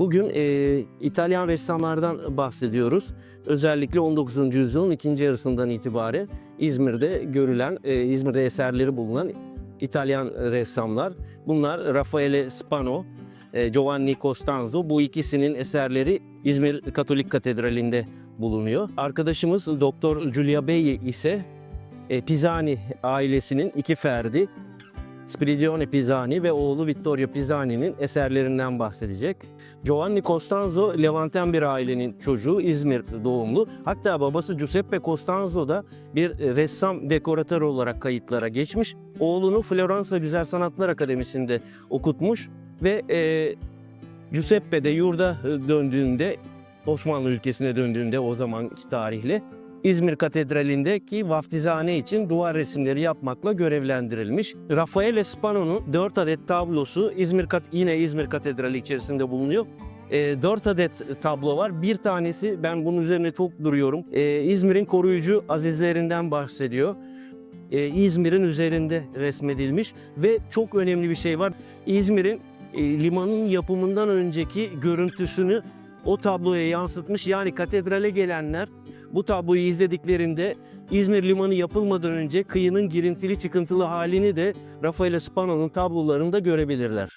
Bugün e, İtalyan ressamlardan bahsediyoruz. Özellikle 19. yüzyılın ikinci yarısından itibaren İzmir'de görülen, e, İzmir'de eserleri bulunan İtalyan ressamlar. Bunlar Raffaele Spano, e, Giovanni Costanzo. Bu ikisinin eserleri İzmir Katolik Katedrali'nde bulunuyor. Arkadaşımız Doktor Giulia Bey ise e, Pisani ailesinin iki ferdi Spiridione Pisani ve oğlu Vittorio Pisani'nin eserlerinden bahsedecek. Giovanni Costanzo Levanten bir ailenin çocuğu, İzmir doğumlu. Hatta babası Giuseppe Costanzo da bir ressam dekoratör olarak kayıtlara geçmiş. Oğlunu Floransa Güzel Sanatlar Akademisi'nde okutmuş ve e, Giuseppe de yurda döndüğünde, Osmanlı ülkesine döndüğünde o zamanki tarihle İzmir Katedrali'ndeki vaftizhane için duvar resimleri yapmakla görevlendirilmiş. Rafael Spano'nun 4 adet tablosu İzmir Kat yine İzmir Katedrali içerisinde bulunuyor. 4 adet tablo var. Bir tanesi ben bunun üzerine çok duruyorum. E, İzmir'in koruyucu azizlerinden bahsediyor. E, İzmir'in üzerinde resmedilmiş ve çok önemli bir şey var. İzmir'in e, limanın yapımından önceki görüntüsünü o tabloya yansıtmış. Yani katedrale gelenler bu tabloyu izlediklerinde İzmir Limanı yapılmadan önce kıyının girintili çıkıntılı halini de Rafael Spano'nun tablolarında görebilirler.